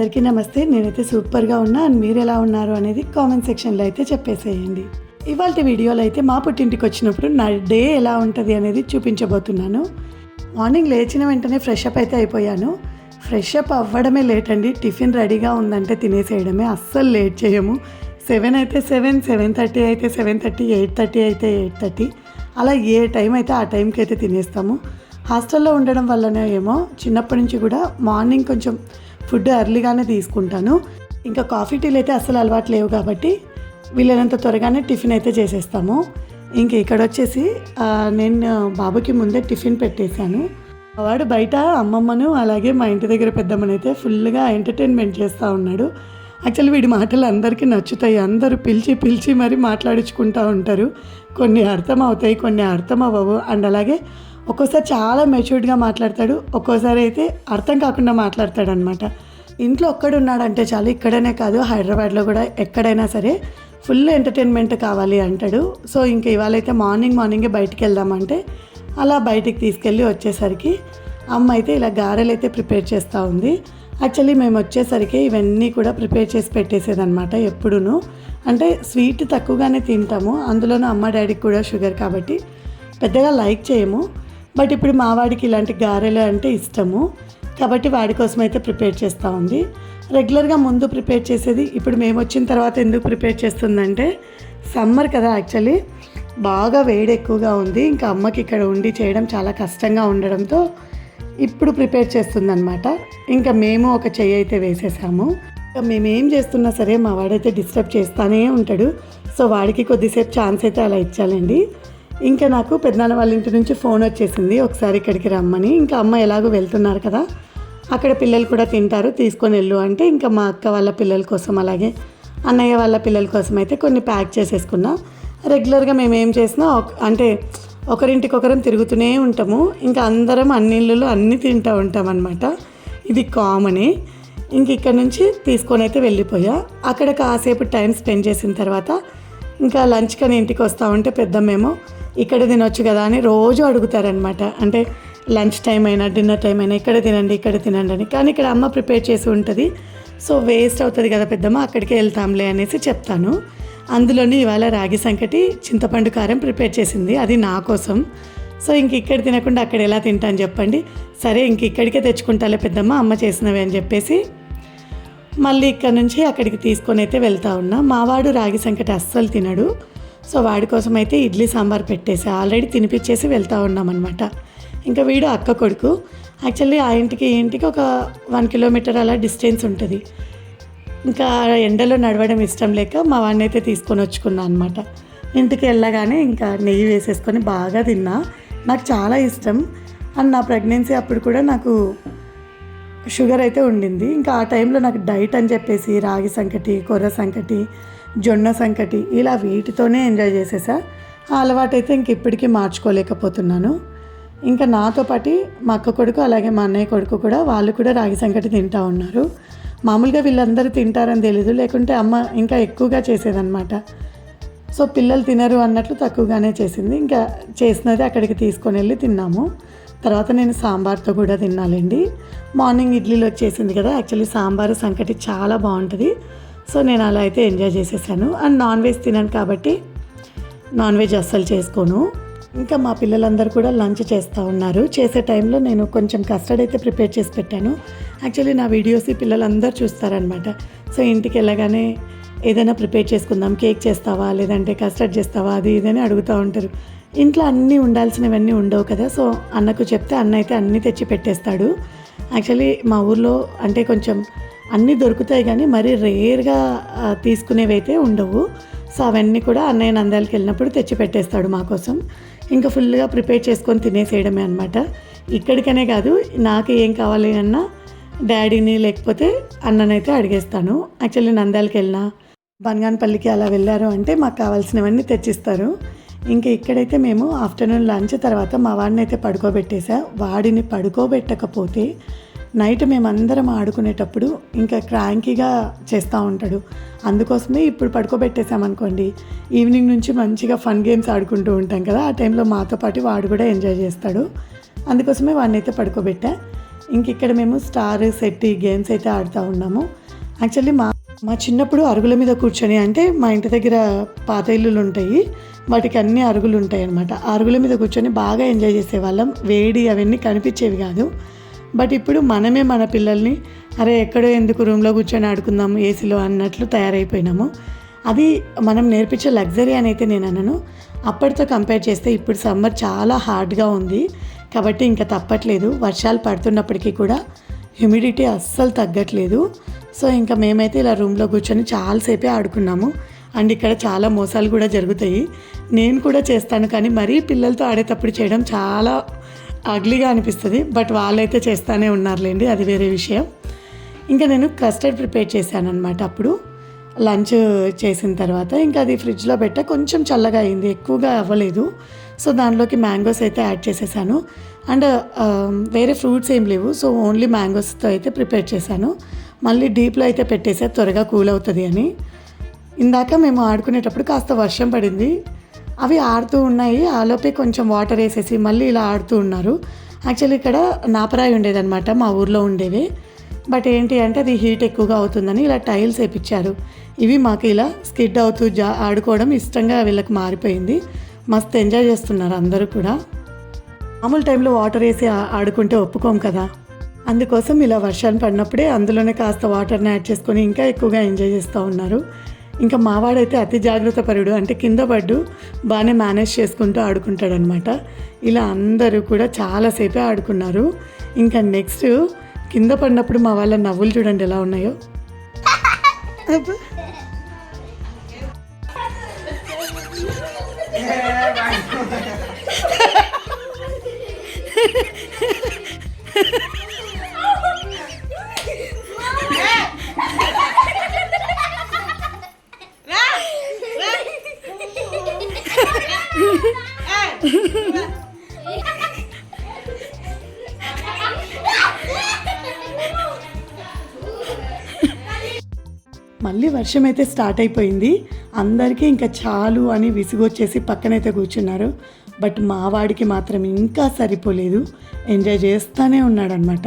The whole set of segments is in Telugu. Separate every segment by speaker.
Speaker 1: అందరికీ నమస్తే. నేనైతే సూపర్గా ఉన్నా. అండ్ మీరు ఎలా ఉన్నారు అనేది కామెంట్ సెక్షన్లో అయితే చెప్పేసేయండి. ఇవాళ వీడియోలో అయితే మా పుట్టింటికి వచ్చినప్పుడు నా డే ఎలా ఉంటుంది అనేది చూపించబోతున్నాను. మార్నింగ్ లేచిన వెంటనే ఫ్రెష్ అప్ అయితే అయిపోయాను. ఫ్రెష్ అప్ అవ్వడమే లేట్ అండి టిఫిన్ రెడీగా ఉందంటే తినేసేయడమే. అస్సలు లేట్ చేయము. సెవెన్ అయితే సెవెన్ సెవెన్ థర్టీ అయితే సెవెన్ థర్టీ ఎయిట్ థర్టీ అయితే ఎయిట్ థర్టీ. అలా ఏ టైం అయితే ఆ టైంకి అయితే తినేస్తాము. హాస్టల్లో ఉండడం వల్లనే ఏమో చిన్నప్పటి నుంచి కూడా మార్నింగ్ కొంచెం ఫుడ్ ఎర్లీగానే తీసుకుంటాను. ఇంకా కాఫీ టీలు అయితే అస్సలు అలవాటు లేవు కాబట్టి వీళ్ళనంత త్వరగానే టిఫిన్ అయితే చేసేస్తాము. ఇంక ఇక్కడ వచ్చేసి నేను బాబుకి ముందే టిఫిన్ పెట్టేశాను. వాడు బయట అమ్మమ్మను అలాగే మా ఇంటి దగ్గర పెద్దమ్మని అయితే ఫుల్గా ఎంటర్టైన్మెంట్ చేస్తూ ఉన్నాడు. యాక్చువల్లీ వీడి మాటలు అందరికీ నచ్చుతాయి. అందరూ పిలిచి పిలిచి మరి మాట్లాడించుకుంటూ ఉంటారు. కొన్ని అర్థం అవుతాయి కొన్ని అర్థం అవ్వవు అండ్ అలాగే ఒక్కోసారి చాలా మెచ్యూర్డ్గా మాట్లాడతాడు. ఒక్కోసారి అయితే అర్థం కాకుండా మాట్లాడతాడు అనమాట ఇంట్లో ఒక్కడున్నాడంటే చాలు ఇక్కడనే కాదు హైదరాబాద్లో కూడా ఎక్కడైనా సరే ఫుల్ ఎంటర్టైన్మెంట్ కావాలి అంటాడు. సో ఇంక ఇవాళ అయితే మార్నింగ్ మార్నింగే బయటికి వెళ్దామంటే అలా బయటికి తీసుకెళ్ళి వచ్చేసరికి అమ్మ అయితే ఇలా గారెలు అయితే ప్రిపేర్ చేస్తూ ఉంది. యాక్చువల్లీ మేము వచ్చేసరికి ఇవన్నీ కూడా ప్రిపేర్ చేసి పెట్టేసేదనమాట ఎప్పుడును. అంటే స్వీట్ తక్కువగానే తింటాము అందులోనూ అమ్మ డాడీకి కూడా షుగర్ కాబట్టి పెద్దగా లైక్ చేయము. బట్ ఇప్పుడు మా వాడికి ఇలాంటి గారెలు అంటే ఇష్టము. కాబట్టి వాడి కోసం అయితే ప్రిపేర్ చేస్తూ ఉంది. రెగ్యులర్గా ముందు ప్రిపేర్ చేసేది ఇప్పుడు మేము వచ్చిన తర్వాత ఎందుకు ప్రిపేర్ చేస్తుందంటే సమ్మర్ కదా యాక్చువల్లీ. బాగా వేడి ఎక్కువగా ఉంది. ఇంకా అమ్మకి ఇక్కడ ఉండి చేయడం చాలా కష్టంగా ఉండడంతో ఇప్పుడు ప్రిపేర్ చేస్తుందనమాట ఇంకా మేము ఒక చెయ్యి అయితే వేసేసాము. ఇంకా చేస్తున్నా సరే మా వాడైతే డిస్టర్బ్ చేస్తానే ఉంటాడు. సో వాడికి కొద్దిసేపు ఛాన్స్ అయితే అలా ఇచ్చాలండి. ఇంకా నాకు పెద్దనాన్న వాళ్ళ ఇంటి నుంచి ఫోన్ వచ్చేసింది. ఒకసారి ఇక్కడికి రమ్మని. ఇంకా అమ్మ ఎలాగో వెళ్తున్నారు కదా అక్కడ పిల్లలు కూడా తింటారు తీసుకొని వెళ్ళు అంటే ఇంకా మా అక్క వాళ్ళ పిల్లల కోసం అలాగే అన్నయ్య వాళ్ళ పిల్లల కోసం అయితే కొన్ని ప్యాక్ చేసేసుకున్నా. రెగ్యులర్గా మేము ఏం చేసినా ఒక- అంటే ఒకరింటికొకరం తిరుగుతూనే ఉంటాము. ఇంకా అందరం అన్ని ఇళ్ళలో అన్నీ తింటూ ఉంటాం అనమాట ఇది కామనే. ఇంక ఇక్కడ నుంచి తీసుకొని అయితే వెళ్ళిపోయా. అక్కడ కాసేపు టైం స్పెండ్ చేసిన తర్వాత ఇంకా లంచ్ కానీ ఇంటికి వస్తా ఉంటే పెద్దమ్మేమో ఇక్కడ తినొచ్చు కదా అని రోజు అడుగుతారనమాట అంటే లంచ్ టైం అయినా డిన్నర్ టైం అయినా ఇక్కడ తినండి ఇక్కడ తినండి అని. కానీ ఇక్కడ అమ్మ ప్రిపేర్ చేసి ఉంటుంది. సో వేస్ట్ అవుతుంది కదా పెద్దమ్మ అక్కడికే వెళ్తాంలే అనేసి చెప్తాను. అందులోని ఇవాళ రాగి సంకటి చింతపండు కారం ప్రిపేర్ చేసింది. అది నా కోసం. సో ఇంక ఇక్కడ తినకుండా అక్కడ ఎలా తింటాను చెప్పండి. సరే ఇంక ఇక్కడికే తెచ్చుకుంటాలే పెద్దమ్మ అమ్మ చేసినవి అని చెప్పేసి మళ్ళీ ఇక్కడ నుంచి అక్కడికి తీసుకొని అయితే వెళ్తా ఉన్నా. మావాడు రాగి సంకటి అస్సలు తినడు. సో వాడి కోసం అయితే ఇడ్లీ సాంబార్ పెట్టేసి ఆల్రెడీ తినిపించేసి వెళ్తూ ఉన్నామన్నమాట. ఇంకా వీడు అక్క కొడుకు. యాక్చువల్లీ ఆ ఇంటికి ఈ ఇంటికి ఒక వన్ కిలోమీటర్ అలా డిస్టెన్స్ ఉంటుంది. ఇంకా ఎండలో నడవడం ఇష్టం లేక మా వాడిని అయితే తీసుకొని వచ్చుకున్నా అనమాట ఇంటికి వెళ్ళగానే ఇంకా నెయ్యి వేసేసుకొని బాగా తిన్నా. నాకు చాలా ఇష్టం. అండ్ నా ప్రెగ్నెన్సీ అప్పుడు కూడా నాకు షుగర్ అయితే ఉండింది. ఇంకా ఆ టైంలో నాకు డైట్ అని చెప్పేసి రాగి సంకటి కొర్ర సంకటి జొన్న సంకటి ఇలా వీటితోనే ఎంజాయ్ చేసేసా. ఆ అలవాటు అయితే ఇంక ఇప్పటికీ మార్చుకోలేకపోతున్నాను. ఇంకా నాతో పాటు మా అక్క కొడుకు అలాగే మా అన్నయ్య కొడుకు కూడా వాళ్ళు కూడా రాగి సంకటి తింటా ఉన్నారు. మామూలుగా వీళ్ళందరూ తింటారని తెలీదు లేకుంటే అమ్మ ఇంకా ఎక్కువగా చేసేదన్నమాట. సో పిల్లలు తినరు అన్నట్లు తక్కువగానే చేసింది. ఇంకా చేసినది అక్కడికి తీసుకొని వెళ్ళి తిన్నాము. తర్వాత నేను సాంబార్తో కూడా తినాలండి మార్నింగ్ ఇడ్లీలో వచ్చేసింది కదా యాక్చువల్లీ సాంబారు సంకటి చాలా బాగుంటుంది. సో నేను అలా అయితే ఎంజాయ్ చేసేసాను. అండ్ నాన్ వెజ్ తినను కాబట్టి నాన్ వెజ్ అస్సలు చేసుకోను. ఇంకా మా పిల్లలందరూ కూడా లంచ్ చేస్తూ ఉన్నారు. చేసే టైంలో నేను కొంచెం కస్టర్డ్ అయితే ప్రిపేర్ చేసి పెట్టాను. యాక్చువల్లీ నా వీడియోస్ పిల్లలందరూ చూస్తారనమాట సో ఇంటికి వెళ్ళగానే ఏదైనా ప్రిపేర్ చేసుకుందాం. కేక్ చేస్తావా? లేదంటే కస్టర్డ్ చేస్తావా? అది ఇదని అడుగుతూ ఉంటారు. ఇంట్లో అన్నీ ఉండాల్సినవన్నీ ఉండవు కదా. సో అన్నకు చెప్తే అన్న అయితే అన్నీ తెచ్చి పెట్టేస్తాడు. యాక్చువల్లీ మా ఊర్లో అంటే కొంచెం అన్నీ దొరుకుతాయి కానీ మరీ రేర్గా తీసుకునేవి అయితే ఉండవు. సో అవన్నీ కూడా అన్నయ్య నంద్యాలకు వెళ్ళినప్పుడు తెచ్చి పెట్టేస్తాడు మా కోసం. ఇంకా ఫుల్గా ప్రిపేర్ చేసుకొని తినేసేయడమే అనమాట ఇక్కడికనే కాదు నాకు ఏం కావాలి అన్నా డాడీని లేకపోతే అన్ననైతే అడిగేస్తాను. యాక్చువల్లీ నంద్యాలకు వెళ్ళినా బనగానపల్లికి అలా వెళ్ళారు అంటే మాకు కావాల్సినవన్నీ తెచ్చిస్తారు. ఇంకా ఇక్కడైతే మేము ఆఫ్టర్నూన్ లంచ్ తర్వాత మా వాడిని అయితే పడుకోబెట్టేసా. వాడిని పడుకోబెట్టకపోతే నైట్ మేమందరం ఆడుకునేటప్పుడు ఇంకా క్రాంకీగా చేస్తూ ఉంటాడు. అందుకోసమే ఇప్పుడు పడుకోబెట్టేసామనుకోండి ఈవినింగ్ నుంచి మంచిగా ఫన్ గేమ్స్ ఆడుకుంటూ ఉంటాం కదా ఆ టైంలో మాతో పాటు వాడు కూడా ఎంజాయ్ చేస్తాడు. అందుకోసమే వాడిని అయితే పడుకోబెట్టా. ఇంక ఇక్కడ మేము స్టార్ సెట్ గేమ్స్ అయితే ఆడుతూ ఉన్నాము. యాక్చువల్లీ మా మా చిన్నప్పుడు అరుగుల మీద కూర్చొని అంటే మా ఇంటి దగ్గర పాత ఇల్లులు ఉంటాయి. వాటికి అన్ని అరుగులు ఉంటాయి అనమాట అరుగుల మీద కూర్చొని బాగా ఎంజాయ్ చేసేవాళ్ళం. వేడి అవన్నీ కనిపించేవి కాదు. బట్ ఇప్పుడు మనమే మన పిల్లల్ని అరే ఎక్కడో ఎందుకు రూమ్లో కూర్చొని ఆడుకుందాము ఏసీలో అన్నట్లు తయారైపోయినాము. అది మనం నేర్పించే లగ్జరీ అని అయితే నేను అనను. అప్పటితో కంపేర్ చేస్తే ఇప్పుడు సమ్మర్ చాలా హార్డ్గా ఉంది. కాబట్టి ఇంకా తప్పట్లేదు. వర్షాలు పడుతున్నప్పటికీ కూడా హ్యూమిడిటీ అస్సలు తగ్గట్లేదు. సో ఇంకా మేమైతే ఇలా రూమ్లో కూర్చొని చాలాసేపే ఆడుకున్నాము. అండ్ ఇక్కడ చాలా మోసాలు కూడా జరుగుతాయి. నేను కూడా చేస్తాను కానీ మరీ పిల్లలతో ఆడేటప్పుడు చేయడం చాలా అగ్లీగా అనిపిస్తుంది బట్ వాళ్ళైతే చేస్తానే ఉన్నారులేండి అది వేరే విషయం. ఇంకా నేను కస్టర్డ్ ప్రిపేర్ చేశాను అనమాట అప్పుడు. లంచ్ చేసిన తర్వాత ఇంకా అది ఫ్రిడ్జ్లో పెట్టా కొంచెం చల్లగా అయింది ఎక్కువగా అవ్వలేదు. సో దానిలోకి మ్యాంగోస్ అయితే యాడ్ చేసేసాను. అండ్ um, వేరే ఫ్రూట్స్ ఏం లేవు సో ఓన్లీ మ్యాంగోస్తో అయితే ప్రిపేర్ చేశాను. మళ్ళీ డీప్లో అయితే పెట్టేసా త్వరగా కూల్ అవుతుంది అని. ఇందాక మేము ఆడుకునేటప్పుడు కాస్త వర్షం పడింది అవి ఆడుతూ ఉన్నాయి. ఆలోపే కొంచెం వాటర్ వేసేసి మళ్ళీ ఇలా ఆడుతూ ఉన్నారు. యాక్చువల్లీ ఇక్కడ నాపరాయి ఉండేదన్నమాట మా ఊర్లో ఉండేవి. బట్ ఏంటి అంటే అది హీట్ ఎక్కువగా అవుతుందని ఇలా టైల్స్ వేపించారు ఇవి మాకు ఇలా స్కిడ్ అవుతూ జా ఆడుకోవడం ఇష్టంగా వీళ్ళకి మారిపోయింది. మస్తు ఎంజాయ్ చేస్తున్నారు అందరూ కూడా. మామూలు టైంలో వాటర్ వేసి ఆడుకుంటే ఒప్పుకోం కదా. అందుకోసం ఇలా వర్షాలు పడినప్పుడే అందులోనే కాస్త వాటర్ని యాడ్ చేసుకొని ఇంకా ఎక్కువగా ఎంజాయ్ చేస్తూ ఉన్నారు. ఇంకా మావాడైతే అతి జాగ్రత్త పరుడు. అంటే కింద పడ్డు బాగానే మేనేజ్ చేసుకుంటూ ఆడుకుంటాడనమాట. ఇలా అందరూ కూడా చాలాసేపే ఆడుకున్నారు. ఇంకా నెక్స్ట్ కింద పడినప్పుడు మా వాళ్ళ నవ్వులు చూడండి ఎలా ఉన్నాయో. వర్షం అయితే స్టార్ట్ అయిపోయింది. అందరికీ ఇంకా చాలు అని విసుగొచ్చేసి పక్కనైతే కూర్చున్నారు. బట్ మా వాడికి మాత్రం ఇంకా సరిపోలేదు. ఎంజాయ్ చేస్తూనే ఉన్నాడనమాట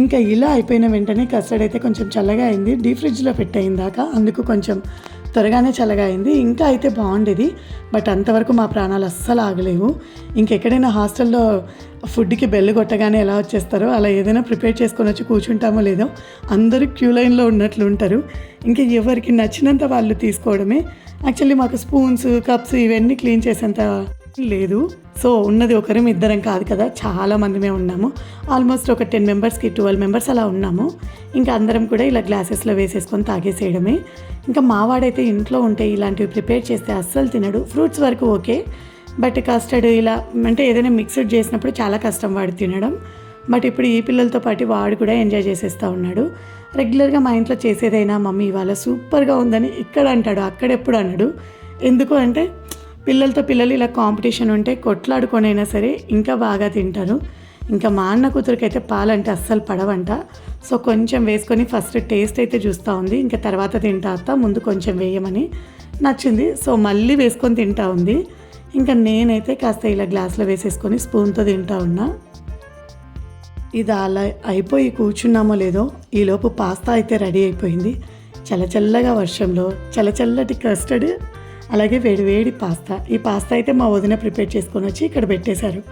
Speaker 1: ఇంకా ఇలా అయిపోయిన వెంటనే కస్టర్డ్ అయితే కొంచెం చల్లగా అయింది. డీ ఫ్రిడ్జ్లో పెట్టయిన దాకా అందుకు కొంచెం త్వరగానే చల్లగా అయింది ఇంకా అయితే బాగుండేది. బట్ అంతవరకు మా ప్రాణాలు అస్సలు ఆగలేవు. ఇంకెక్కడైనా హాస్టల్లో ఫుడ్కి బెల్లు కొట్టగానే ఎలా వచ్చేస్తారో అలా ఏదైనా ప్రిపేర్ చేసుకొని వచ్చి కూర్చుంటామో లేదో అందరూ క్యూ లైన్లో ఉన్నట్లు ఉంటారు. ఇంకా ఎవరికి నచ్చినంత వాళ్ళు తీసుకోవడమే. యాక్చువల్లీ మాకు స్పూన్స్ కప్స్ ఇవన్నీ క్లీన్ చేసేంత లేదు. సో ఉన్నది ఒకరం ఇద్దరం కాదు కదా చాలా మందిమే ఉన్నాము. ఆల్మోస్ట్ ఒక టెన్ మెంబర్స్కి ట్వెల్వ్ మెంబర్స్ అలా ఉన్నాము. ఇంకా అందరం కూడా ఇలా గ్లాసెస్లో వేసేసుకొని తాగేసేయడమే. ఇంకా మావాడైతే ఇంట్లో ఉంటే ఇలాంటివి ప్రిపేర్ చేస్తే అస్సలు తినడు. ఫ్రూట్స్ వరకు ఓకే. బట్ కస్టర్డ్ ఇలా అంటే ఏదైనా మిక్స్డ్ చేసినప్పుడు చాలా కష్టం వాడు తినడం. బట్ ఇప్పుడు ఈ పిల్లలతో పాటు వాడు కూడా ఎంజాయ్ చేసేస్తూ ఉన్నాడు. రెగ్యులర్గా మా ఇంట్లో చేసేదైనా మమ్మీ ఇవాళ సూపర్గా ఉందని ఇక్కడ అంటాడు అక్కడ ఎప్పుడు అన్నాడు ఎందుకు అంటే పిల్లలతో పిల్లలు ఇలా కాంపిటీషన్ ఉంటే కొట్లాడుకొనైనా సరే ఇంకా బాగా తింటారు. ఇంకా మా అన్న కూతురికి అయితే పాలంటే అస్సలు పడవంట. సో కొంచెం వేసుకొని ఫస్ట్ టేస్ట్ అయితే చూస్తూ ఉంది. ఇంకా తర్వాత తింటా అత్త ముందు కొంచెం వేయమని నచ్చింది. సో మళ్ళీ వేసుకొని తింటా ఉంది. ఇంకా నేనైతే కాస్త ఇలా గ్లాస్లో వేసేసుకొని స్పూన్తో తింటా ఉన్నా. ఇది అలా అయిపోయి కూర్చున్నామో లేదో ఈలోపు పాస్తా అయితే రెడీ అయిపోయింది. చల్లచల్లగా వర్షంలో చల్లచల్లటి కస్టర్డ్ అలాగే వేడి వేడి పాస్తా. ఈ పాస్తా అయితే మా వదిన ప్రిపేర్ చేసుకొని వచ్చి ఇక్కడ పెట్టేశారు.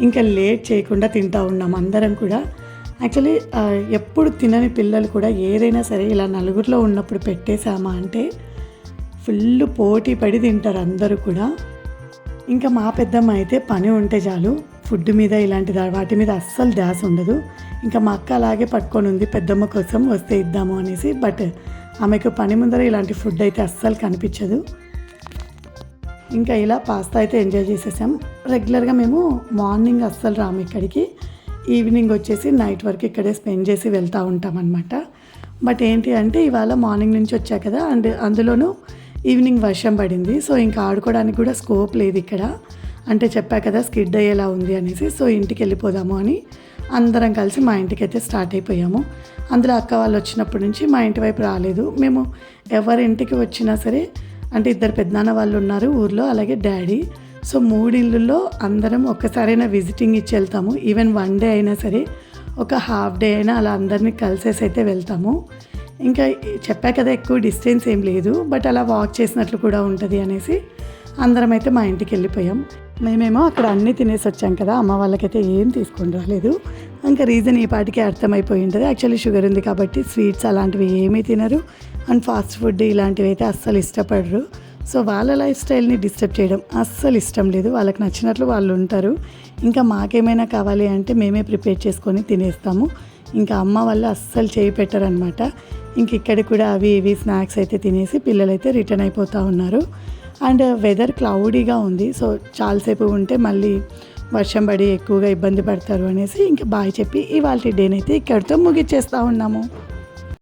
Speaker 1: ఇంకా లేట్ చేయకుండా తింటా ఉన్నాం అందరం కూడా. యాక్చువల్లీ ఎప్పుడు తినని పిల్లలు కూడా ఏదైనా సరే ఇలా నలుగురిలో ఉన్నప్పుడు పెట్టేశామా అంటే ఫుల్ పోటీ పడి తింటారు అందరూ కూడా. ఇంకా మా పెద్దమ్మ అయితే పని ఉంటే చాలు ఫుడ్ మీద ఇలాంటి దా- వాటి మీద అస్సలు ధ్యాస ఉండదు. ఇంకా మా అక్క అలాగే పట్టుకొని ఉంది పెద్దమ్మ కోసం వస్తే ఇద్దాము అనేసి. బట్ ఆమెకు పని ముందర ఇలాంటి ఫుడ్ అయితే అస్సలు కనిపించదు. ఇంకా ఇలా పాస్తా అయితే ఎంజాయ్ చేసేసాం. రెగ్యులర్గా మేము మార్నింగ్ అస్సలు రాము ఇక్కడికి. ఈవినింగ్ వచ్చేసి నైట్ వరకు ఇక్కడే స్పెండ్ చేసి వెళ్తూ ఉంటాం అనమాట బట్ ఏంటి అంటే ఇవాళ మార్నింగ్ నుంచి వచ్చా కదా అండ్ అందులోనూ ఈవినింగ్ వర్షం పడింది. సో ఇంకా ఆడుకోవడానికి కూడా స్కోప్ లేదు ఇక్కడ. అంటే చెప్పా కదా స్కిడ్ అయ్యేలా ఉంది అనేసి. సో ఇంటికి వెళ్ళిపోదాము అని అందరం కలిసి మా ఇంటికి అయితే స్టార్ట్ అయిపోయాము. అందులో అక్క వాళ్ళు వచ్చినప్పటి నుంచి మా ఇంటి వైపు రాలేదు. మేము ఎవరి ఇంటికి వచ్చినా సరే అంటే ఇద్దరు పెద్దనాన్న వాళ్ళు ఉన్నారు ఊర్లో అలాగే డాడీ. సో మూడిళ్ళల్లో అందరం ఒక్కసారైనా విజిటింగ్ ఇచ్చి వెళ్తాము. ఈవెన్ వన్ డే అయినా సరే ఒక హాఫ్ డే అయినా అలా అందరినీ కలిసేసి అయితే వెళ్తాము. ఇంకా చెప్పా కదా ఎక్కువ డిస్టెన్స్ ఏం లేదు బట్ అలా వాక్ చేసినట్లు కూడా ఉంటుంది అనేసి అందరం అయితే మా ఇంటికి వెళ్ళిపోయాం. మేమేమో అక్కడ అన్నీ తినేసి వచ్చాం కదా అమ్మ వాళ్ళకైతే ఏం తీసుకొని రాలేదు. ఇంకా రీజన్ ఈ పాటికి అర్థమైపోయి ఉంటుంది. యాక్చువల్లీ షుగర్ ఉంది కాబట్టి స్వీట్స్ అలాంటివి ఏమీ తినరు. అండ్ ఫాస్ట్ ఫుడ్ ఇలాంటివి అయితే అస్సలు ఇష్టపడరు. సో వాళ్ళ లైఫ్ స్టైల్ని డిస్టర్బ్ చేయడం అస్సలు ఇష్టం లేదు. వాళ్ళకి నచ్చినట్లు వాళ్ళు ఉంటారు. ఇంకా మాకేమైనా కావాలి అంటే మేమే ప్రిపేర్ చేసుకొని తినేస్తాము. ఇంకా అమ్మ వాళ్ళు అస్సలు చేయి పెట్టరనమాట ఇంక ఇక్కడ కూడా అవి ఇవి స్నాక్స్ అయితే తినేసి పిల్లలైతే రిటర్న్ అయిపోతూ ఉన్నారు. అండ్ వెదర్ క్లౌడీగా ఉంది. సో చాలాసేపు ఉంటే మళ్ళీ వర్షం పడి ఎక్కువగా ఇబ్బంది పడతారు అనేసి ఇంకా బాయ్ చెప్పి ఇవాళ డేనైతే ఇక్కడితో ముగిచ్చేస్తూ ఉన్నాము.